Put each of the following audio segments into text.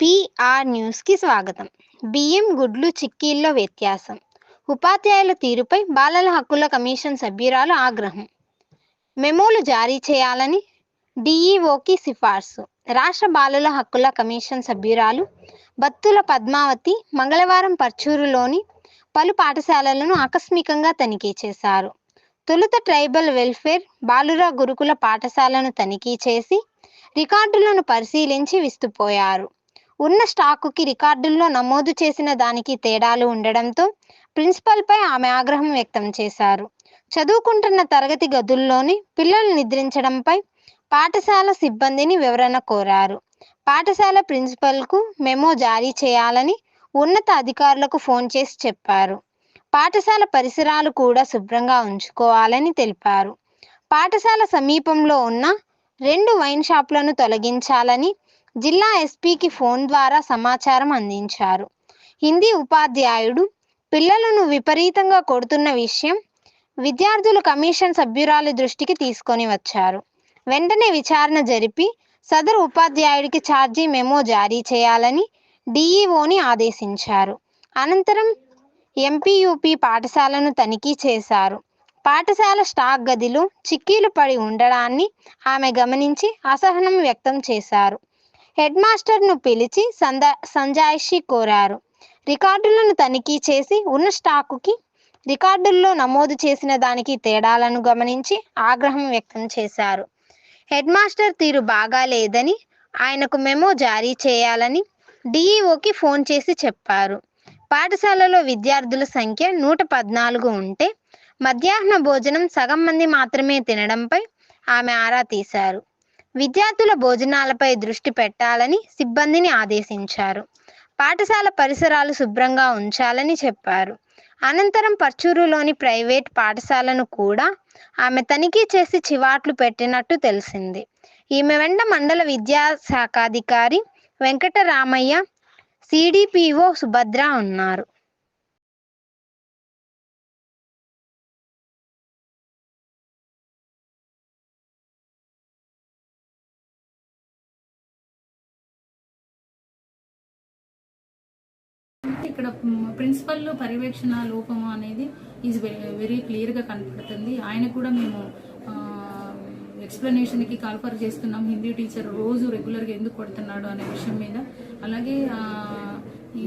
BR న్యూస్కి స్వాగతం. బియ్యం గుడ్లు చిక్కీల్లో వ్యత్యాసం. ఉపాధ్యాయుల తీరుపై బాలల హక్కుల కమిషన్ సభ్యురాలు ఆగ్రహం. మెమోలు జారీ చేయాలని డీఈఓకి సిఫార్సు. రాష్ట్ర బాలల హక్కుల కమిషన్ సభ్యురాలు బత్తుల పద్మావతి మంగళవారం పర్చూరులోని పలు పాఠశాలలను ఆకస్మికంగా తనిఖీ చేశారు. తొలుత ట్రైబల్ వెల్ఫేర్ బాలుర గురుకుల పాఠశాలను తనిఖీ చేసి రికార్డులను పరిశీలించి విస్తుపోయారు. ఉన్న స్టాకుకి రికార్డుల్లో నమోదు చేసిన దానికి తేడాలు ఉండడంతో ప్రిన్సిపల్పై ఆమె ఆగ్రహం వ్యక్తం చేశారు. చదువుకుంటున్న తరగతి గదుల్లోని పిల్లలు నిద్రించడంపై పాఠశాల సిబ్బందిని వివరణ కోరారు. పాఠశాల ప్రిన్సిపల్కు మెమో జారీ చేయాలని ఉన్నత అధికారులకు ఫోన్ చేసి చెప్పారు. పాఠశాల పరిసరాలు కూడా శుభ్రంగా ఉంచుకోవాలని తెలిపారు. పాఠశాల సమీపంలో ఉన్న రెండు వైన్ షాపులను తొలగించాలని జిల్లా ఎస్పీకి ఫోన్ ద్వారా సమాచారం అందించారు. హిందీ ఉపాధ్యాయుడు పిల్లలను విపరీతంగా కొడుతున్న విషయం విద్యార్థులు కమిషన్ సభ్యురాలి దృష్టికి తీసుకొని వచ్చారు. వెంటనే విచారణ జరిపి సదరు ఉపాధ్యాయుడికి ఛార్జీ మెమో జారీ చేయాలని డీఈఓని ఆదేశించారు. అనంతరం ఎంపీయూపీ పాఠశాలను తనిఖీ చేశారు. పాఠశాల స్టాక్ గదిలో చిక్కీలు పడి ఉండడాన్ని ఆమె గమనించి అసహనం వ్యక్తం చేశారు. హెడ్ మాస్టర్ను పిలిచి సందా సంజాయిషి కోరారు. రికార్డులను తనిఖీ చేసి ఉన్న స్టాకుకి రికార్డుల్లో నమోదు చేసిన దానికి తేడాలను గమనించి ఆగ్రహం వ్యక్తం చేశారు. హెడ్ మాస్టర్ తీరు బాగాలేదని ఆయనకు మెమో జారీ చేయాలని డీఈఓకి ఫోన్ చేసి చెప్పారు. పాఠశాలలో విద్యార్థుల సంఖ్య నూట పద్నాలుగు ఉంటే మధ్యాహ్న భోజనం సగం మంది మాత్రమే తినడంపై ఆమె ఆరా తీశారు. విద్యార్థుల భోజనాలపై దృష్టి పెట్టాలని సిబ్బందిని ఆదేశించారు. పాఠశాల పరిసరాలు శుభ్రంగా ఉంచాలని చెప్పారు. అనంతరం పర్చూరులోని ప్రైవేట్ పాఠశాలను కూడా ఆమె తనిఖీ చేసి చివాట్లు పెట్టినట్టు తెలిసింది. ఈమె వెంట మండల విద్యాశాఖాధికారి వెంకటరామయ్య సిడిపిఓ సుభద్ర ఉన్నారు. ఇక్కడ ప్రిన్సిపల్ పర్యవేక్షణ లోపము అనేది ఈజ్ వెరీ క్లియర్గా కనపడుతుంది. ఆయన కూడా మేము ఎక్స్ప్లెనేషన్కి కాల్ఫర్ చేస్తున్నాం. హిందీ టీచర్ రోజు రెగ్యులర్గా ఎందుకు కొడుతున్నాడు అనే విషయం మీద. అలాగే ఈ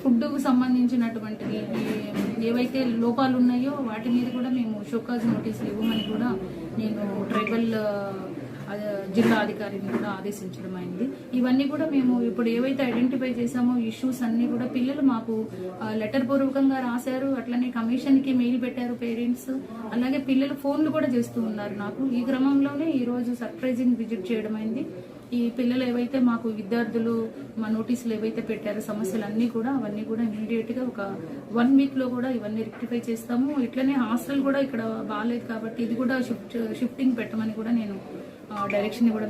ఫుడ్ సంబంధించినటువంటి ఏవైతే లోపాలు ఉన్నాయో వాటి మీద కూడా మేము షోకాజ్ నోటీసులు ఇవ్వమని కూడా నేను ట్రైబల్ జిల్లా అధికారిని కూడా ఆదేశించడం అయింది. ఇవన్నీ కూడా మేము ఇప్పుడు ఏవైతే ఐడెంటిఫై చేసామో ఇష్యూస్ అన్ని కూడా పిల్లలు మాకు లెటర్ పూర్వకంగా రాశారు. అట్లనే కమిషన్కి మెయిల్ పెట్టారు పేరెంట్స్ అలాగే పిల్లలు ఫోన్లు కూడా చేస్తూ ఉన్నారు నాకు. ఈ క్రమంలోనే ఈరోజు సర్ప్రైజింగ్ విజిట్ చేయడం అయింది. ఈ పిల్లలు ఏవైతే మాకు విద్యార్థులు మా నోటీసులు ఏవైతే పెట్టారో సమస్యలు అన్ని కూడా అవన్నీ కూడా ఇమీడియట్గా ఒక వన్ వీక్లో కూడా ఇవన్నీ రెక్టిఫై చేస్తాము. ఇట్లనే హాస్టల్ కూడా ఇక్కడ బాగాలేదు కాబట్టి ఇది కూడా షిఫ్ట్ షిఫ్టింగ్ పెట్టమని కూడా నేను డైరెక్షన్ కూడా